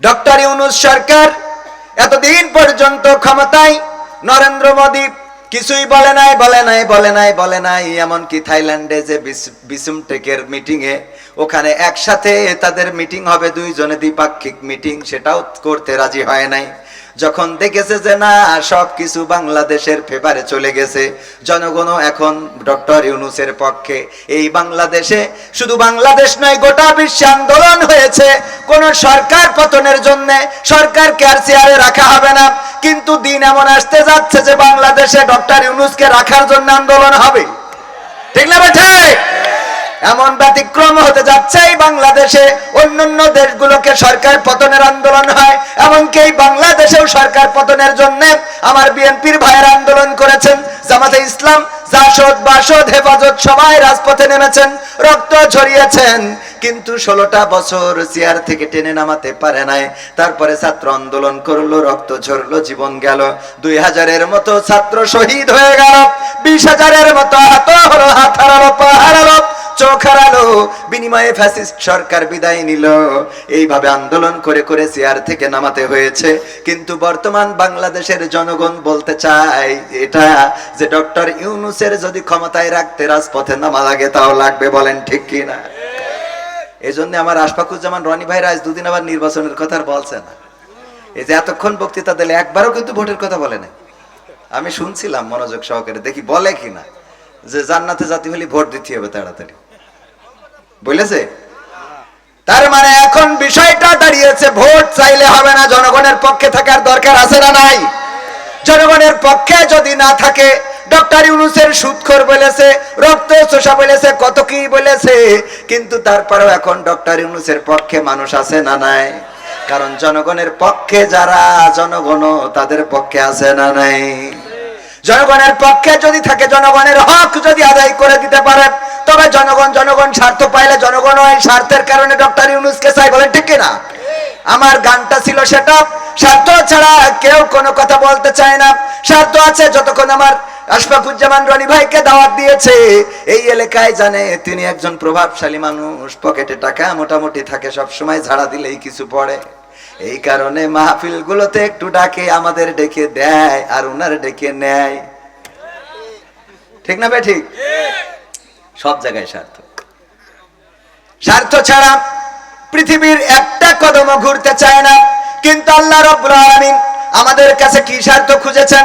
Doctor Yunus সরকার এতদিন পর্যন্ত ক্ষমতায়। নরেন্দ্র মোদী কিছুই বলে নাই বলে নাই বলে নাই বলে নাই। এমনকি থাইল্যান্ডে যে বিসুম মিটিংয়ে ওখানে একসাথে তাদের মিটিং হবে, দুইজনে দ্বিপাক্ষিক মিটিং সেটাও করতে রাজি হয় নাই। যখন দেখেছে যে না সব কিছু বাংলাদেশের ফেভারে চলে গেছে, জনগণও এখন ডক্টর ইউনুসের পক্ষে। এই বাংলাদেশে শুধু বাংলাদেশ নয়, গোটা বিশ্বে আন্দোলন হয়েছে। কোন সরকার পতনের জন্য সরকারকে আর চেয়ারে রাখা হবে না। কিন্তু দিন এমন আসতে যাচ্ছে যে বাংলাদেশে ডক্টর ইউনুসকে রাখার জন্য আন্দোলন হবে। ঠিক না বেঠে এমন ব্যতিক্রম হতে যাচ্ছে এই বাংলাদেশে। অন্যান্য দেশগুলোকে সরকার পতনের আন্দোলন হয়, এমনকি এই বাংলাদেশেও সরকার পতনের জন্য আমার বিএনপির ভাইয়ের আন্দোলন করেছেন। জামাতে ইসলাম, জাসদ, বাসদ, হেফাজত সবাই রাজপথে নেমেছেন, রক্ত ঝরিয়েছেন। কিন্তু ষোলোটা বছর চেয়ার থেকে টেনে নামাতে পারে নাই। তারপরে ছাত্র আন্দোলন করল, রক্ত ঝরলো, জীবন গেল। দুই হাজারের মতো ছাত্র শহীদ হয়ে গেল, বিশ হাজারের মতো হাত হলো, হাত হারালো, পা হারালো। চোখ হারালো বিনিময়ে ফ্যাসিস্ট সরকার বিদায় নিল। এইভাবে আন্দোলন করে করে চেয়ার থেকে নামাতে হয়েছে। কিন্তু বর্তমান বাংলাদেশের জনগণ বলতে চায় এটা যে ডক্টর ইউনুসের যদি ক্ষমতায় রাখতে রাজপথে নামা লাগে, তাও লাগবে বলেন ঠিক কি না এই জন্য আমার আশফাকুজ্জামান রনি ভাইরা আজ দুদিন আবার নির্বাচনের কথা বলছে না। এই যে এতক্ষণ বক্তৃতা দিলে একবারও কিন্তু ভোটের কথা বলে না আমি শুনছিলাম মনোযোগ সহকারে, দেখি বলে কিনা যে জান্নাতে জাতি হলে ভোট দিতে হবে তাড়াতাড়ি। বলেছে তার মানে এখন বিষয়টা দাঁড়িয়েছে, ভোট চাইলে হবে না, জনগণের পক্ষে থাকার দরকার আছে না নাই? জনগণের পক্ষে যদি না থাকে, ডক্টর ইউনুসের সুৎখর বলেছে, রক্ত চোষা বলেছে, কত কি বলেছে, কিন্তু তারপরেও এখন ডক্টর ইউনুসের পক্ষে মানুষ আছে না নাই? কারণ জনগণের পক্ষে যারা জনগণ তাদের পক্ষে আছে না নাই। জনগণের পক্ষে যদি থাকে, জনগণের হক যদি আদায় করে দিতে পারে, তবে জনগণ জনগণ স্বার্থ পাইলে জনগণ ওই স্বার্থের কারণে ডক্টর ইউনুসকে চাই বলেন, ঠিক না আমার গানটা ছিল সেটা। স্বার্থ ছাড়া কেউ কোনো কথা বলতে চায় না। স্বার্থ আছে যতক্ষণ আমার আশফাকুজ্জামান রনি ভাইকে দাওয়াত দিয়েছে। এই এলাকায় জানে তিনি একজন প্রভাবশালী মানুষ। পকেটে টাকা মোটামুটি থাকে সব সময় ঝাড়া দিলেই কিছু পড়ে। এই কারণে মাহফিল গুলোতে একটু ডাকে, আমাদের ডেকে দেয় আর উনার ডেকে নেয়। ঠিক না ঠিক? সব জায়গায় স্বার্থ। স্বার্থ ছাড়া পৃথিবীর একটা কদমও ঘুরতে চায় না। কিন্তু আল্লাহ রব্বুল আলামিন আমাদের কাছে কি স্বার্থ খুঁজেছেন?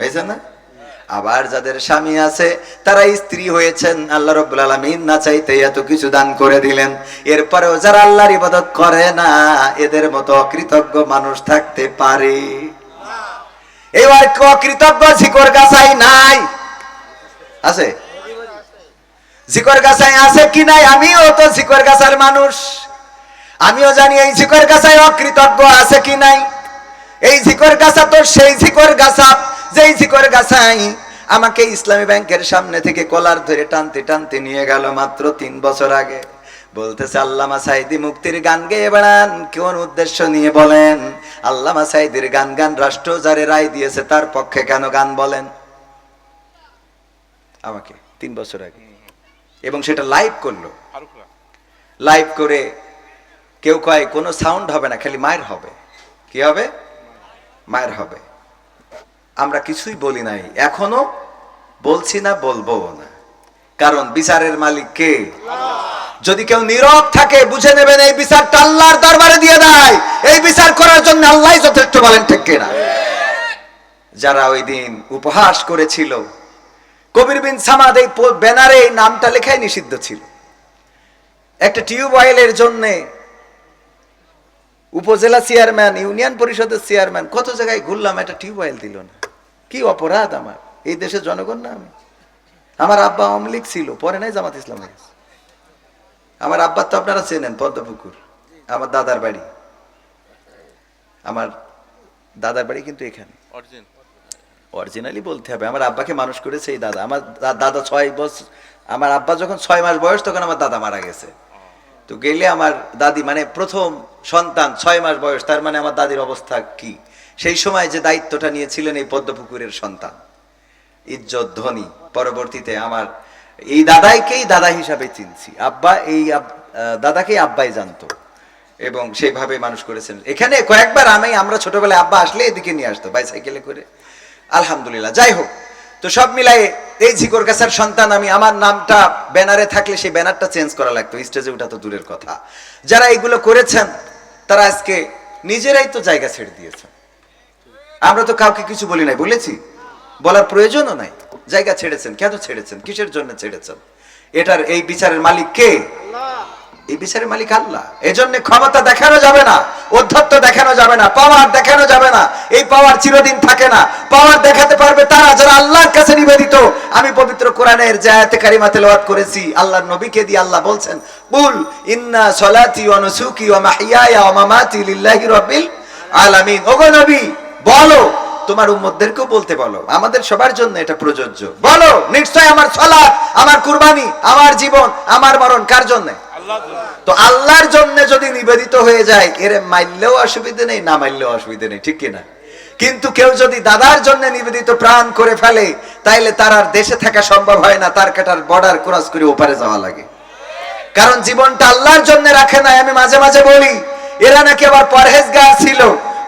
হয়েছে না? আবার যাদের স্বামী আছে তারা স্ত্রী হয়েছেন। আল্লাহ রব্বুল আলামিন না চাইতে এত কিছু দান করে দিলেন। এরপরেও যারা আল্লাহর ইবাদত করে না, এদের মতো অকৃতজ্ঞ মানুষ থাকতে পারে। এবার অকৃতজ্ঞ গাছাই নাই। আছে? গাছায় আছে কি নাই? আমিও তো ঝিকর গাছার মানুষ। আমিও জানি এই ঝিকর গাছায় অকৃতজ্ঞ আছে কি নাই। এই ঝিকর গাছা তো সেই ঝিকর গাছা। যেই ঝিকর গাছাই আমাকে ইসলামী ব্যাংকের সামনে থেকে কলার ধরে টানতে টানতে নিয়ে গেল মাত্র তিন বছর আগে। বলতেছে, আল্লামা সাইদি মুক্তির গান গেয়ে বেড়ান, কোন উদ্দেশ্য নিয়ে বলেন? আল্লামা সাইদির গান গান রাষ্ট্র যারে রায় দিয়েছে, তার পক্ষে কেন গান বলেন? আমাকে, তিন বছর আগে। এবং সেটা লাইভ করল। লাইভ করে কেউ কয়, কোনো সাউন্ড হবে না, খালি মায়ের হবে। কি হবে? মায়ের হবে। আমরা কিছুই বলি নাই। এখনও বলছি না, বলব না। কারণ বিচারের মালিক কে? যদি কেউ নীরব থাকে, বুঝে নেবেন এই বিচারটা আল্লাহর দরবারে দিয়ে দেয়। এই বিচার করার জন্য আল্লাহ যথেষ্ট বলেন, ঠিক কিনা যারা ওই দিন উপহাস করেছিল, কবির বিন সামাদ এই ব্যানারে এই নামটা লেখাই নিষিদ্ধ ছিল। একটা টিউবওয়েলের জন্য উপজেলা চেয়ারম্যান, ইউনিয়ন পরিষদের চেয়ারম্যান, কত জায়গায় ঘুরলাম, একটা টিউবওয়েল দিল না। কি অপরাধ আমার? এই দেশের জনগণ না আমি। আমার আব্বা আওয়ামী লীগ ছিল পরে নাই জামাত ইসলাম হয়ে গেছে। আমার আব্বা তো আপনারা চেনেন পদ্মপুকুর আমার দাদার বাড়ি। আমার দাদার বাড়ি কিন্তু এখানে। অরিজিনালি বলতে হবে আমার আব্বাকে মানুষ করেছে এই দাদা। আমার দাদা ছয় বছর আমার আব্বা যখন ছয় মাস বয়স তখন আমার দাদা মারা গেছে। তো গেলে আমার দাদি মানে প্রথম সন্তান ছয় মাস বয়স তার মানে আমার দাদির অবস্থা কি? সেই সময় যে দায়িত্বটা নিয়েছিলেন এই পদ্মপুকুরের সন্তান। ইজ্জত, ধনী, পরবর্তীতে আমার এই দাদাইকেই দাদা হিসাবে চিনছি। আব্বা, এই দাদাকেই আব্বাই জানতো এবং সেইভাবে মানুষ করেছেন। এখানে কয়েকবার আমি, আমরা ছোটবেলায় আব্বা আসলে এদিকে নিয়ে আসতো, বাইসাইকেলে করে। আলহামদুলিল্লাহ, যাই হোক। তো সব মিলাই এই ঝিকর গাছার সন্তান আমি, আমার নামটা ব্যানারে থাকলে সেই ব্যানারটা চেঞ্জ করা লাগতো, স্টেজে ওঠা তো দূরের কথা। যারা এগুলো করেছেন, তারা আজকে নিজেরাই তো জায়গা ছেড়ে দিয়েছেন। আমরা তো কাউকে কিছু বলি নাই বলেছি? বলার প্রয়োজনও নাই। জায়গা ছেড়েছেন কেন ছেড়েছেন? কিসের জন্য ছেড়েছেন? এটার এই বিচারের মালিক কে? এই বিচারের মালিক আল্লাহ। এজন্য ক্ষমতা দেখানো যাবে না অধ্যত্ত দেখানো যাবে না পাওয়ার দেখানো যাবে না। এই পাওয়ার চিরদিন থাকে না। পাওয়ার দেখাতে পারবে তারা যারা আল্লাহর কাছে নিবেদিত। আমি পবিত্র কোরআনের যে আয়াতে কারিমা তেলাওয়াত করেছি আল্লাহর নবীকে দিয়ে আল্লাহ বলছেন কুল ইন্না সলাতি ওয়া নুসুকি ওয়া মাহইয়ায়া ওয়া মামাতি লিল্লাহি রাব্বিল আলামিন। ওগো নবী বলো তোমার উম্মতদেরকেও বলতে বলো আমাদের সবার জন্য এটা প্রযোজ্য। বলো নিশ্চয় আমার সালাত আমার কুরবানি আমার জীবন আমার মরণ কার জন্য? তো আল্লাহর জন্য যদি নিবেদিত হয়ে যায় এর মাইললেও অসুবিধে নেই না মাইললেও অসুবিধে নেই ঠিক কিনা? কিন্তু কেউ যদি দাদার জন্য নিবেদিত প্রাণ করে ফেলে তাইলে তার আর দেশে থাকা সম্ভব হয় না তার কাটার বর্ডার ক্রস করে ওপারে যাওয়া লাগে। কারণ জীবনটা আল্লাহর জন্য রাখে নাই আমি মাঝে মাঝে বলি এরা নাকি আবার পরহেজগার ছিল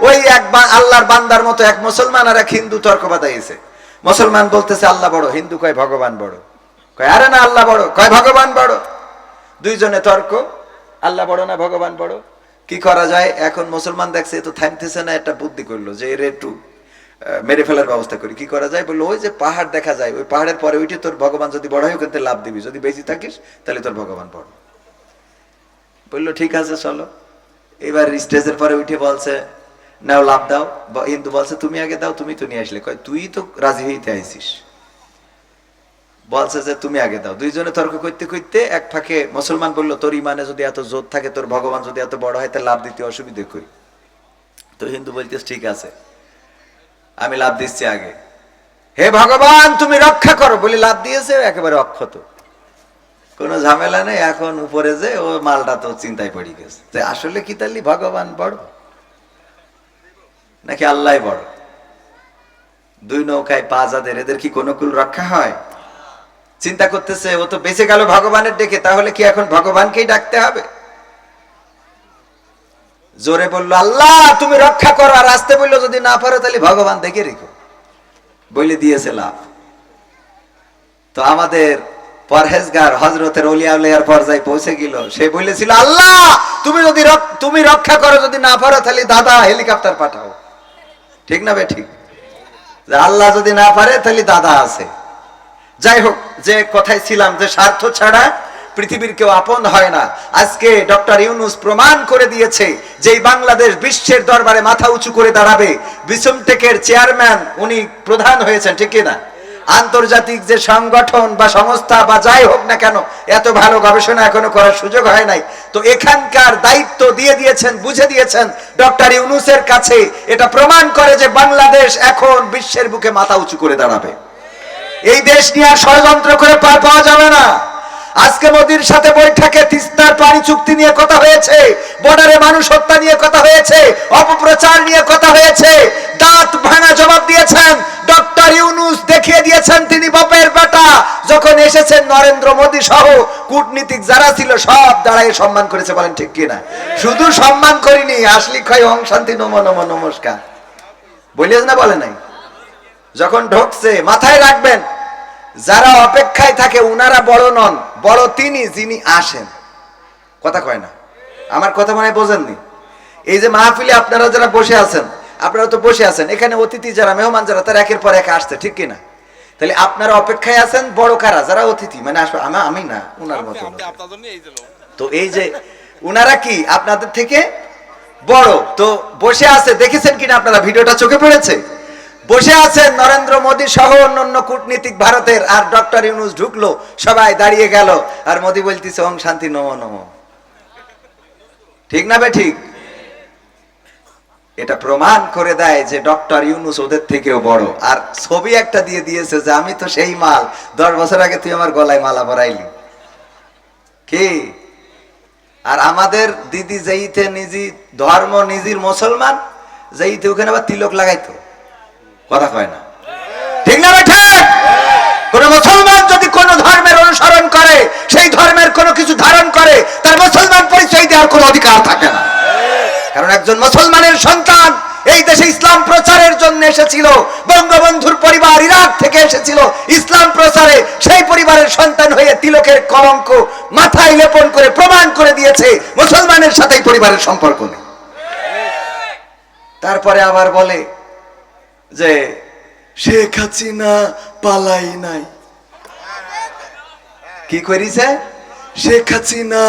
ওই এক আল্লাহর বান্দার মতো এক মুসলমান আর এক হিন্দু তর্ক বাদাইছে মুসলমান বলতেছে, আল্লাহ বড়। হিন্দু কয়, ভগবান বড়। কয়, আরে না, আল্লাহ বড়। কয়, ভগবান বড়। দুইজনে তর্ক, আল্লাহ বড় না, ভগবান বড়? কি করা যায়? এখন মুসলমান দেখছে তো থামতেছে না, একটা বুদ্ধি করল যে, এর একটু মেরে ফেলার ব্যবস্থা করি। কি করা যায়? বলল, ওই যে পাহাড় দেখা যায়, ওই পাহাড়ের পরে উঠে তোর ভগবান যদি বড় হয় থেকে লাভ দিবি। যদি বেশি থাকিস, তাহলে তোর ভগবান বড়। বলল, ঠিক আছে, চলো। এবার স্টেজের পরে উঠে বলছে নাও লাভ দাও। ব- হিন্দু বলছে, তুমি আগে দাও, তুমি তো নিয়ে আসলে। কয়, তুই তো রাজি হইতে আইছিস। বলছে যে, তুমি আগে দাও। দুইজনে তর্ক করতে করতে এক ফাঁকে মুসলমান বলল, তোর ইমানে যদি এত জোর থাকে, তোর ভগবান যদি এত বড় হয় লাভ দিতে অসুবিধে কই? তো হিন্দু বলতেস ঠিক আছে, আমি লাভ দিচ্ছি আগে। হে ভগবান, তুমি রক্ষা করো। বলি, লাভ দিয়েছে, একেবারে অক্ষত। কোনো ঝামেলা নেই, এখন উপরে যে, ও মালটা তো চিন্তায় পড়ে গেছে। আসলে কি তাহলে ভগবান বড়? নাকি আল্লাহ বড়? দুই নৌকায় পা যাদের, এদের কি কোনো কুল রক্ষা হয়? চিন্তা করতেছে, ও তো বেঁচে গেল ভগবানের ডেকে, তাহলে কি এখন ভগবানকেই ডাকতে হবে? জোরে বলল, আল্লাহ, তুমি রক্ষা করো, আর আসতে বলল, যদি না পারো, তাহলে ভগবান দেখে রেখো। বলে দিয়েছে লাভ। তো আমাদের পরহেজগার হজরতের অলিয়াউলিয়ার পর্যায়ে পৌঁছে গেল। সে বলেছিল আল্লাহ, তুমি যদি তুমি রক্ষা করো, যদি না পারো, তাহলে দাদা হেলিকপ্টার পাঠাও। ঠিক না ঠিক? আল্লাহ যদি না পারে, তাহলে দাদা আছে। যাই হোক, যে কথায় ছিলাম যে স্বার্থ ছাড়া পৃথিবীর কেউ আপন হয় না। আজকে ডক্টর ইউনুস প্রমাণ করে দিয়েছে যে বাংলাদেশ বিশ্বের দরবারে মাথা উঁচু করে দাঁড়াবে। বিসমটেকের চেয়ারম্যান উনি প্রধান হয়েছেন, ঠিক না? আন্তর্জাতিক যে সংগঠন বা সংস্থা বা যাই হোক না কেন, এত ভালো গবেষণা এখনও করার সুযোগ হয় নাই। তো এখানকার দায়িত্ব দিয়ে দিয়েছেন, বুঝে দিয়েছেন ডক্টর ইউনুসের কাছে। এটা প্রমাণ করে যে বাংলাদেশ এখন বিশ্বের বুকে মাথা উঁচু করে দাঁড়াবে। এই দেশ নিয়ে আর ষড়যন্ত্র করে পার পাওয়া যাবে না। আজকে মোদির সাথে বৈঠকে তিস্তার পানি চুক্তি নিয়ে কথা হয়েছে, বর্ডারে মানুষ হত্যা নিয়ে কথা হয়েছে, অপপ্রচার নিয়ে কথা হয়েছে, দাঁত ভাঙা জবাব দিয়েছেন। দেখিয়ে দিয়েছেন তিনি বাপের বেটা। যখন এসেছেন নরেন্দ্র মোদী সহ, কূটনীতিক যারা ছিল সব দাঁড়ায় সম্মান করেছে বলেন ঠিক কিনা? শুধু সম্মান করিনি আসলি ক্ষয় অং শান্তি, নম নম, নমস্কার। বলিস না, বলে নাই? যখন ঢুকছে, মাথায় রাখবেন, যারা অপেক্ষায় থাকে উনারা বড় নন, বড় তিনি যিনি আসেন। কথা কয় না? আমার কথা মনে বোঝেননি। এই যে মাহফিলে আপনারা যারা বসে আছেন, আপনারা তো বসে আছেন, এখানে অতিথি যারা, মেহমান যারা, তারা একের পর এক আসছে, ঠিক কিনা? তাহলে আপনারা অপেক্ষায় আছেন বড় কারা? যারা অতিথি মানে আসবে আমি আমি না উনার মতো। তো এই যে উনারা কি? আপনাদের থেকে বড়। তো বসে আছে দেখেছেন কিনা আপনারা? ভিডিওটা চোখে পড়েছে? বসে আছেন নরেন্দ্র মোদী সহ অন্যান্য কূটনীতিক ভারতের আর ডক্টর ইউনুস ঢুকলো সবাই দাঁড়িয়ে গেল আর মোদী বলতেছে ওম শান্তি নম নম। ঠিক না বে ঠিক? এটা প্রমাণ করে দেয় যে ডক্টর ইউনুস ওদের থেকেও বড়। আর ছবি একটা দিয়ে দিয়েছে যে আমি তো সেই মাল, দশ বছর আগে তুই আমার গলায় মালা পরাইলি। কি? আর আমাদের দিদি যেইতে নিজি ধর্ম নিজির মুসলমান, যেইতে ওখানে আবার তিলক লাগাইতো। কথা কয় না। ঠিক না কোন মুসলমান যদি কোন ধর্মের অনুসরণ করে, সেই ধর্মের কোনো কিছু ধারণ করে, তার মুসলমান পরিচয় দেওয়ার কোনো অধিকার থাকে না। কারণ একজন মুসলমানের সন্তান এই দেশে ইসলাম প্রচারের জন্য এসেছিল। বঙ্গবন্ধুর পরিবার ইরাক থেকে এসেছিল। ইসলাম প্রচারে সেই পরিবারের সন্তান হয়ে তিলকের কলঙ্ক মাথায় লেপন করে প্রমাণ করে দিয়েছে, মুসলমানের সাথে পরিবারের সম্পর্ক নেই। তারপরে আবার বলে যে, শেখ হাসিনা পালাই নাই। কি করিছে? শেখ হাসিনা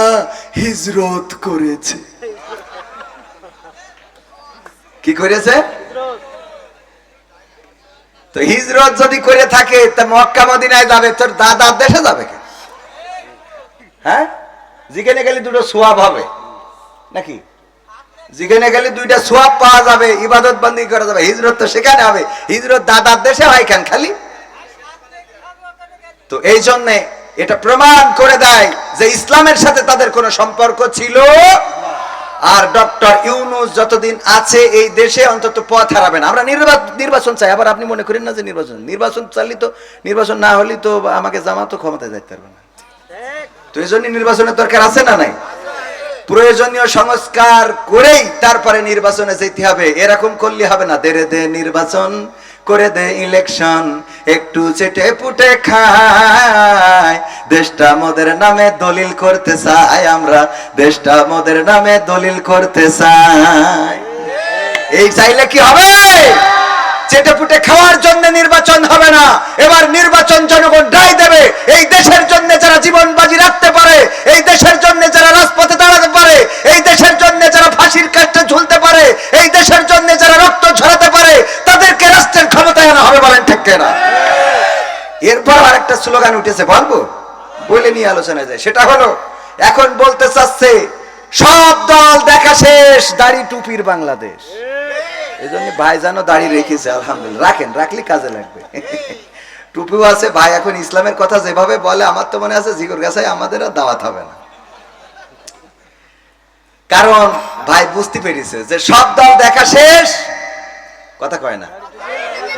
হিজরত করেছে। কি করেছে? তো হিজরত যদি করে থাকে, তা মক্কা মদিনায় যাবে, তোর দাদার দেশে যাবে কেন হ্যাঁ? যেখানে গেলে দুটো সোয়াব হবে। নাকি? যেখানে গেলে দুইটা সোয়াব পাওয়া যাবে, ইবাদত বন্দি করা যাবে, হিজরত তো সেখানে হবে। হিজরত দাদার দেশে হয় কেন খালি? তো এই জন্যে এটা প্রমাণ করে দেয় যে ইসলামের সাথে তাদের কোনো সম্পর্ক ছিল আর ডক্টর ইউনুস যতদিন আছে এই দেশে অন্তত পথ হারাবে না। আমরা নির্বাচন চাই। আবার আপনি মনে করেন না যে নির্বাচন? নির্বাচন চাইলে তো নির্বাচন না হলে তো আমাকে জামাতো ক্ষমতায় যাইতে পারবে না। তো এই জন্য নির্বাচনের দরকার আছে না নাই? প্রয়োজনীয় সংস্কার করেই তারপরে নির্বাচনে যেতে হবে। এরকম করলে হবে না। দেরে দে নির্বাচন। করে দে ইলেকশন একটু চেটে পুটে খায়। দেশটা মোদের নামে দলিল করতে চাই আমরা। দেশটা মোদের নামে দলিল করতে চাই। এই চাইলে কি হবে? চেটে পুটে খাওয়ার জন্য নির্বাচন হবে না। এবার নির্বাচন জনগণ রায় দেবে। এই দেশের জন্য যারা জীবন বাজি রাখতে পারে, এই দেশের জন্য যারা রাজপথে দাঁড়াতে পারে, এই দেশের জন্য যারা ফাঁসির কাছে ঝুলতে পারে, এই দেশের জন্য যারা রক্ত ঝরাতে পারে, তাদেরকে রাষ্ট্রের ক্ষমতায় আনা হবে বলেন ঠিক না এরপর আরেকটা স্লোগান উঠেছে, বলব? বলে নিয়ে আলোচনা যায় সেটা হলো, এখন বলতে চাচ্ছে, সব দল দেখা শেষ, দাড়ি টুপির বাংলাদেশ। এই জন্য ভাই যেন দাঁড়িয়ে রেখেছে, আলহামদুলিল্লাহ। রাখেন, রাখলে কাজে লাগবে। টুপিও আছে, ভাই এখন ইসলামের কথা যেভাবে বলে, আমার তো মনে আছে জিগুর গাছায় আমাদের আর দাওয়াত হবে না। কারণ ভাই বুঝতে পেরেছে যে সব দল দেখা শেষ, কথা কয় না।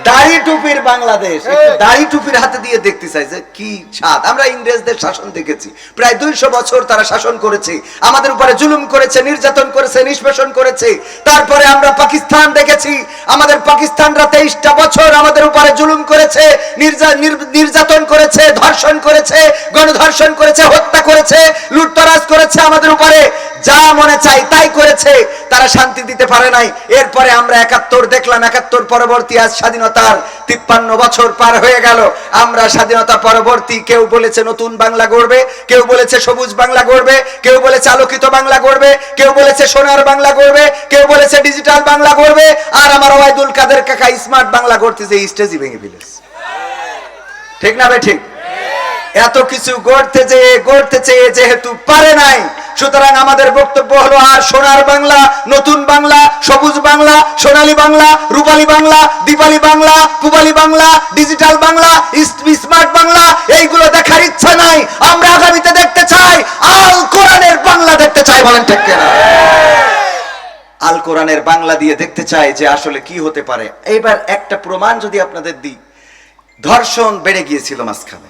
দাড়ি টুপির বাংলাদেশ। দাড়ি টুপির হাতে দিয়ে দেখতে চাই যে কি স্বাদ আমরা ইংরেজদের শাসন দেখেছি। প্রায় দুইশো বছর তারা শাসন করেছে। আমাদের উপরে জুলুম করেছে নির্যাতন করেছে নিষ্পেষণ করেছে। তারপরে আমরা পাকিস্তান দেখেছি। আমাদের পাকিস্তানরা তেইশটা বছর আমাদের উপরে জুলুম করেছে নির্যাতন করেছে, ধর্ষণ করেছে, গণধর্ষণ করেছে, হত্যা করেছে, লুটতরাজ করেছে আমাদের উপরে। যা মনে চাই তাই করেছে, তারা শান্তি দিতে পারে নাই। এরপরে আমরা একাত্তর দেখলাম, একাত্তর পরবর্তী আজ স্বাধীনতার তিপ্পান্ন বছর পার হয়ে গেল। আমরা স্বাধীনতা পরবর্তী কেউ বলেছে নতুন বাংলা গড়বে, কেউ বলেছে সবুজ বাংলা গড়বে, কেউ বলেছে আলোকিত বাংলা গড়বে, কেউ বলেছে সোনার বাংলা গড়বে, কেউ বলেছে ডিজিটাল বাংলা গড়বে। আর আমার ওয়াইদুল কাদের কাকা স্মার্ট বাংলা গড়তেছে স্টেজই ভেঙে ফেলেছে। ঠিক না ভাই ঠিক? এত কিছু গড়তে চেয়ে গড়তে চেয়ে যেহেতু পারে নাই, সুতরাং আমাদের বক্তব্য হলো আর সোনার বাংলা, নতুন বাংলা, সবুজ বাংলা, সোনালী বাংলা, রূপালী বাংলা, দীপালি বাংলা পুবালি বাংলা, ডিজিটাল বাংলা স্মার্ট বাংলা, এইগুলো দেখার ইচ্ছা নাই। আমরা আগামীতে দেখতে চাই, আল কোরআনের বাংলা দেখতে চাই, বলেন ঠিক কিনা? আল কোরআনের বাংলা দিয়ে দেখতে চাই যে আসলে কি হতে পারে। এবার একটা প্রমাণ যদি আপনাদের দিই। ধর্ষণ বেড়ে গিয়েছিল মাঝখানে।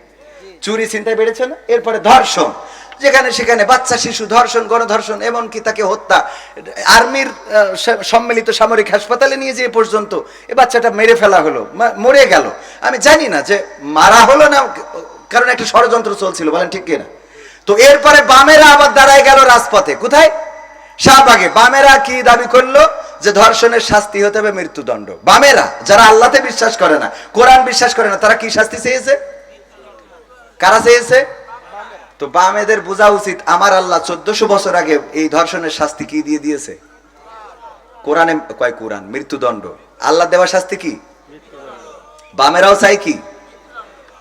চুরি চিন্তায় বেড়েছে না? এরপরে ধর্ষণ। যেখানে সেখানে বাচ্চা, শিশু, ধর্ষণ, গণধর্ষণ, এমনকি তাকে হত্যা। আর্মির সম্মিলিত সামরিক হাসপাতালে নিয়ে যেয়ে পর্যন্ত এ বাচ্চাটা মেরে ফেলা হলো মরে গেল। আমি জানি না যে মারা হলো না, কারণ একটা ষড়যন্ত্র চলছিল, বলেন ঠিক কিনা? তো এরপরে বামেরা আবার দাঁড়ায় গেল রাজপথে। কোথায়? শাহবাগে। বামেরা কি দাবি করল? যে ধর্ষণের শাস্তি হতে হবে মৃত্যুদণ্ড। বামেরা, যারা আল্লাহতে বিশ্বাস করে না, কোরআন বিশ্বাস করে না, তারা কি শাস্তি চেয়েছে? কারা চেয়েছে? তো বামেদের বোঝা উচিত, আমার আল্লাহ চোদ্দশো বছর আগে এই ধর্ষণের শাস্তি কি দিয়ে দিয়েছে? কোরআনে, কয় কোরআন? মৃত্যুদণ্ড। আল্লাহ দেওয়া শাস্তি কি? বামেরাও চাই কি?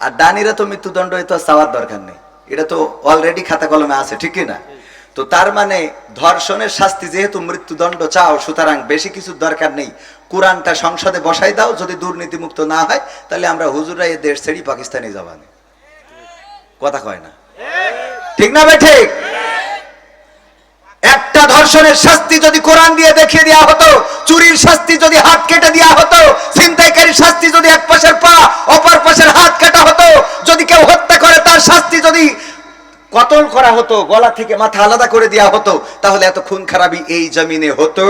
আর ডানিরা তো মৃত্যুদণ্ড তো চাওয়ার দরকার নেই। এটা তো অলরেডি খাতা কলমে আছে, ঠিক না? তো তার মানে ধর্ষণের শাস্তি যেহেতু মৃত্যুদণ্ড চাও, সুতরাং বেশি কিছু দরকার নেই। কোরআনটা সংসদে বসাই দাও, যদি দুর্নীতিমুক্ত না হয়, তাহলে আমরা হুজুরা এই দেশ ছেড়ে পাকিস্তানে যাবানি কথা কয় না। ঠিক না ঠিক? একটা ধর্ষণের শাস্তি যদি কোরআন দিয়ে দেখিয়ে দেওয়া হতো, চুরির শাস্তি যদি হাত কেটে দেওয়া হতো, ছিনতাইকারীর শাস্তি যদি এক পাশের পা, অপর পাশের হাত কাটা হতো, যদি কেউ হত্যা করে, তার শাস্তি যদি কতল করা হতো, গলা থেকে মাথা আলাদা করে দেওয়া হতো, তাহলে এত খুন খারাপি এই জমিনে হতো?